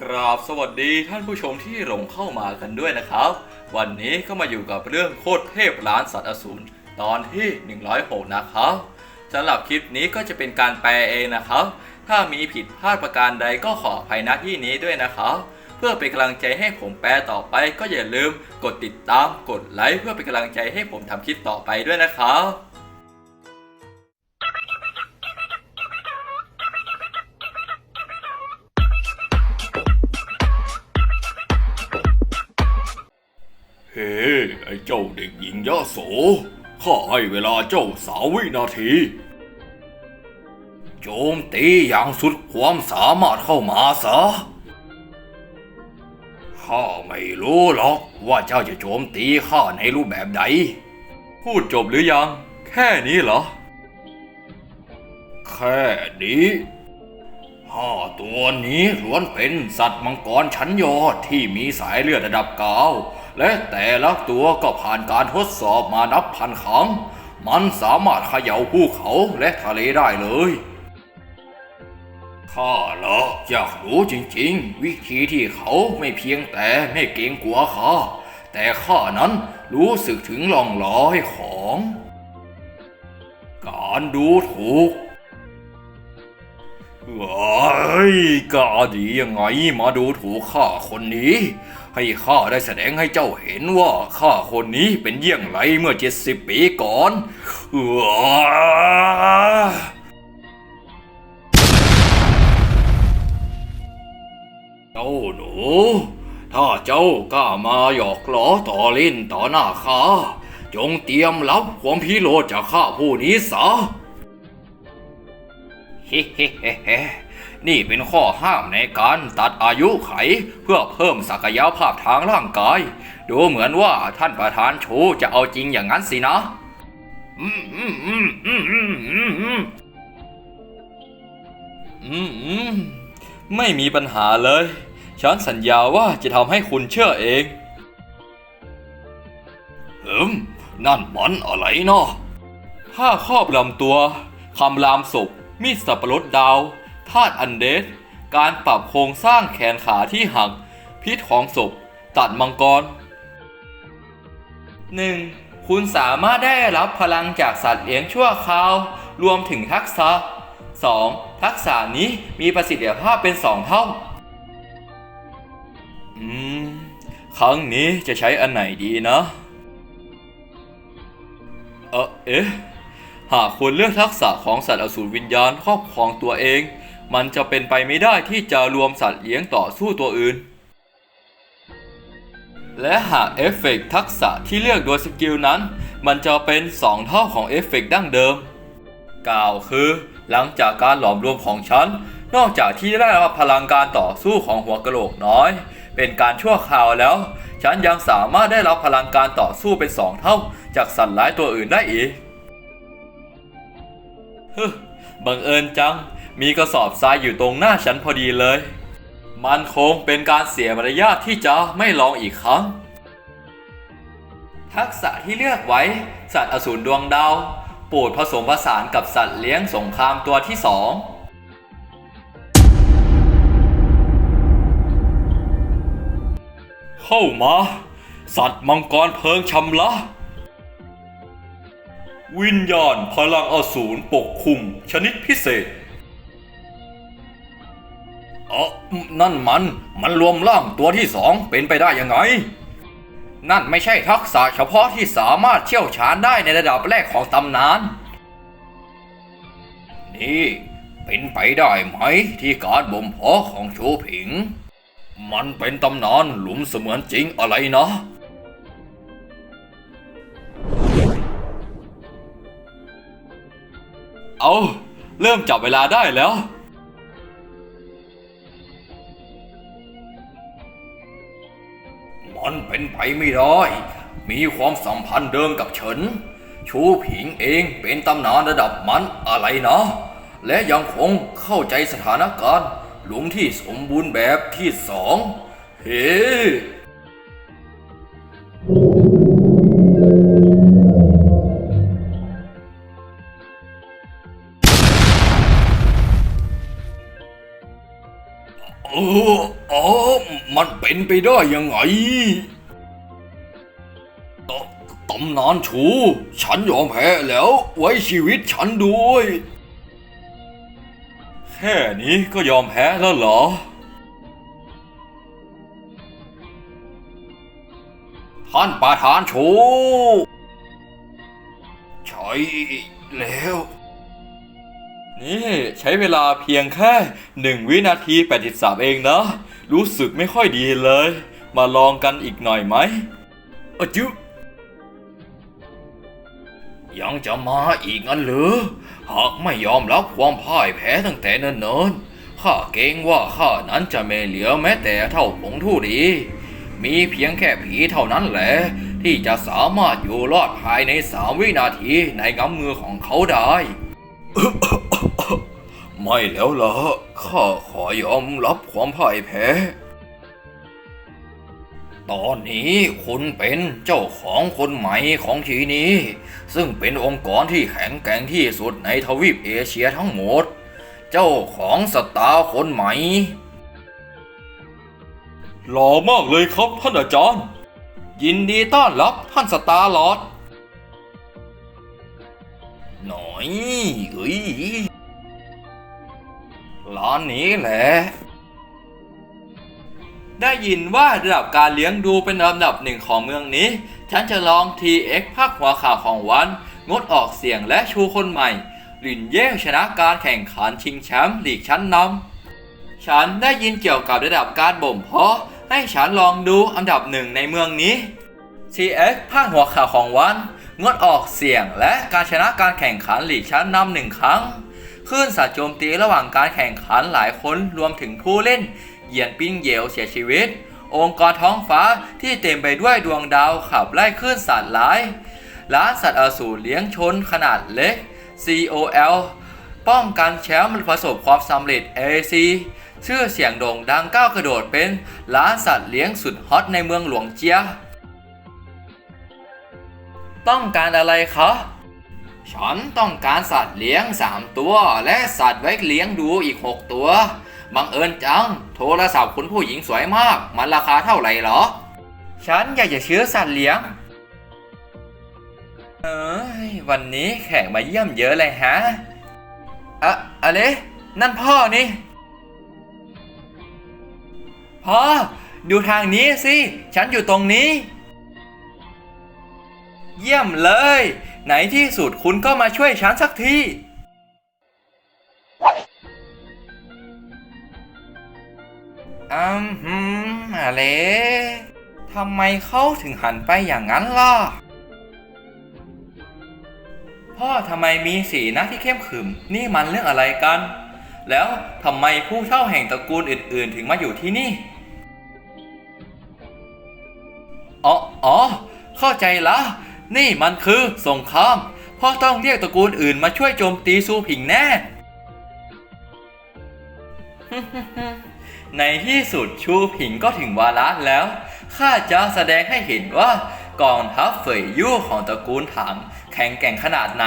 กราบสวัสดีท่านผู้ชมที่หลงเข้ามากันด้วยนะครับ วันนี้ก็มาอยู่กับเรื่องโคตรเทพล้านสัตว์อสูรตอนที่ 106 นะครับสำหรับคลิปนี้ก็จะเป็นการแปลเองนะครับ ถ้ามีผิดพลาดประการใดก็ขออภัยณที่นี้ด้วยนะครับเพื่อเป็นกำลังใจให้ผมแปลต่อไป ก็อย่าลืมกดติดตามกดไลค์เพื่อเป็นกำลังใจให้ผมทำคลิปต่อไปด้วยนะครับ เฮ้ ไอ้เจ้าเด็กหญิงยะโส ข้าให้เวลาเจ้าสาววินาที โจมตีอย่างสุดความสามารถเข้ามาซะ ข้าไม่รู้หรอกว่าเจ้าจะโจมตีข้าในรูปแบบใด พูดจบหรือยัง แค่นี้เหรอ แค่นี้ห้าตัวนี้ล้วนเป็นสัตว์มังกรชั้นยอดที่มีสายเลือดระดับเกาว และแต่ละตัวก็ผ่านการทดสอบมานับพันครั้ง มันสามารถเขย่าภูเขาและทะเลได้เลยข้าละอยากรู้จริงๆ วิธีที่เขาไม่เพียงแต่ไม่เกรงกลัวข้าแต่ข้านั้นรู้สึกถึงร่องรอยของ การดูถูกว้ายกาดียังไงมาดูถูกข้าคนนี้ ให้ข้าได้แสดงให้เจ้าเห็นว่าข้าคนนี้เป็นเยี่ยงไรเมื่อเจ็ดสิบปีก่อนเจ้าหนู ถ้าเจ้ากล้ามาหยอกล้อต่อเล่นต่อหน้าข้าจงเตรียมรับความพิโรธจากข้าผู้นี้ซะ นี่เป็นข้อห้ามในการตัดอายุไข เพื่อเพิ่มศักยภาพทางร่างกาย ดูเหมือนว่าท่านประธานชูจะเอาจริงอย่างนั้นสินะอืมอืมอืมอืมอืมอืมอืมอืมไม่มีปัญหาเลย ฉันสัญญาว่าจะทำให้คุณเชื่อเองเอิมนั่นมันอะไรเนาะผ้าครอบลำตัวคำรามศพ มีดสับปะรดดาวธาตุอันเดส การปรับโครงสร้างแขนขาที่หัก พิษของศพ ตัดมังกร 1. คุณสามารถได้รับพลังจากสัตว์เลี้ยงชั่วคราว รวมถึงทักษะ 2. ทักษะนี้มีประสิทธิภาพเป็น 2 เท่า อืม ครั้งนี้จะใช้อันไหนดีนะ เออเอ๊ะ หากคุณเลือกทักษะของสัตว์อสูรวิญญาณครอบครองตัวเอง มันจะเป็นไปไม่ได้ที่จะรวมสัตว์เลี้ยงต่อสู้ตัวอื่น และหากเอฟเฟกต์ทักษะที่เลือกโดยสกิลนั้น มันจะเป็น 2 เท่าของเอฟเฟกต์ดั้งเดิม กล่าวคือ หลังจากการหลอมรวมของฉัน นอกจากที่ได้รับพลังการต่อสู้ของหัวกะโหลกน้อย เป็นการชั่วคราวแล้ว ฉันยังสามารถได้รับพลังการต่อสู้เป็น 2 เท่า จากสัตว์ร้ายตัวอื่นได้อีก บังเอิญจัง มีกระสอบทรายอยู่ตรงหน้าฉันพอดีเลย มันคงเป็นการเสียมารยาทที่จะไม่ลองอีกครั้ง ทักษะที่เลือกไว้ สัตว์อสูรดวงดาวโปรดผสมผสานกับสัตว์เลี้ยงสงครามตัวที่สองเข้ามา สัตว์มังกรเพลิงชำละ วิญญาณพลังอสูรปกคลุมชนิดพิเศษเออนั่นมัน มันรวมร่างตัวที่สองเป็นไปได้ยังไง นั่นไม่ใช่ทักษะเฉพาะที่สามารถเชี่ยวชาญได้ในระดับแรกของตำนาน นี่เป็นไปได้ไหมที่การบ่มเพาะของโชผิง มันเป็นตำนานหลุมเสมือนจริงอะไรนะ เอา เริ่มจับเวลาได้แล้ว มันเป็นไปไม่ได้ มีความสัมพันธ์เดิมกับเฉินชูผิงเองเป็นตำนานระดับมันอะไรนะ และยังคงเข้าใจสถานการณ์ หลุมที่สมบูรณ์แบบที่สอง เฮ้ โอ้อ๋อมันเป็นไปได้ยังไงตำนานชู ฉันยอมแพ้แล้วไว้ชีวิตฉันด้วย แค่นี้ก็ยอมแพ้แล้วเหรอ ท่านประธานชู ใช่แล้ว นี่ใช้เวลาเพียงแค่หนึ่งวินาที 83 เองนะ รู้สึกไม่ค่อยดีเลย มาลองกันอีกหน่อยไหมอจุยังจะมาอีกงั้นเหรือ หากไม่ยอมรับความพ่ายแพ้ตั้งแต่เนิ่นๆ ข้าเกรงว่าข้านั้นจะไม่เหลือแม้แต่เท่าผงทู่ดี มีเพียงแค่ผีเท่านั้นแหละที่จะสามารถอยู่รอดภายในสามวินาทีในกำมือของเขาได้ ไม่แล้วล่ะข้าขอยอมรับความพ่ายแพ้ ตอนนี้คุณเป็นเจ้าของคนใหม่ของที่นี้ ซึ่งเป็นองค์กรที่แข็งแกร่งที่สุดในทวีปเอเชียทั้งหมด เจ้าของสตาร์คนใหม่หล่อมากเลยครับท่านอาจารย์ ยินดีต้อนรับท่านสตาร์ลอดหน่อยเอ้ย ร้านนี้แหละ ได้ยินว่าระดับการเลี้ยงดูเป็นลำดับหนึ่งของเมืองนี้ ฉันจะลอง TX ภาคหัวข่าวของวัน งดออกเสียงและชูคนใหม่ ลินเย่ชนะการแข่งขันชิงแชมป์ลีกชั้นนำ ฉันได้ยินเกี่ยวกับระดับการบ่มเพาะ ให้ฉันลองดูอันดับหนึ่งในเมืองนี้ TX ภาคหัวข่าวของวัน งดออกเสียงและการชนะการแข่งขันลีกชั้นนำหนึ่งครั้ง คลื่นสัตว์โจมตีระหว่างการแข่งขันหลายคนรวมถึงผู้เล่น เหยียนปิ้งเหยวเสียชีวิต องค์กรท้องฟ้าที่เต็มไปด้วยดวงดาวขับไล่คลื่นสัตว์ร้ายล้านสัตว์อสูรเลี้ยงชนขนาดเล็ก COL ป้องกันแชมป์ประสบความสำเร็จ AC ชื่อเสียงโด่งดังก้าวกระโดดเป็นล้านสัตว์เลี้ยงสุดฮอตในเมืองหลวงเจีย ต้องการอะไรคะ ฉันต้องการสัตว์เลี้ยง3ตัว และสัตว์ไว้เลี้ยงดูอีก6ตัว บังเอิญจัง โทรศัพท์คุณผู้หญิงสวยมาก มันราคาเท่าไหร่หรอ ฉันอยากจะซื้อสัตว์เลี้ยง เอ้ยวันนี้แขกมาเยี่ยมเยอะเลยฮะ อะอะไรนั่นพ่อนี่ พ่อ ดูทางนี้สิ ฉันอยู่ตรงนี้ เยี่ยมเลย ไหนที่สุดคุณก็มาช่วยฉันสักทีอืมฮึมอะไรทำไมเขาถึงหันไปอย่างนั้นล่ะ พ่อทำไมมีสีหน้าที่เข้มขรึมนี่มันเรื่องอะไรกัน แล้วทำไมผู้เท่าแห่งตระกูลอื่น ๆ ถึงมาอยู่ที่นี่ อ๋ออ๋อเข้าใจและ นี่มันคือสงครามพ่อต้องเรียกตระกูลอื่นมาช่วยโจมตีซูผิงแน่ ในที่สุดชูผิงก็ถึงวาระแล้ว ข้าจะแสดงให้เห็นว่ากองทัพเฟยยู่ของตระกูลถังแข็งแกร่งขนาดไหน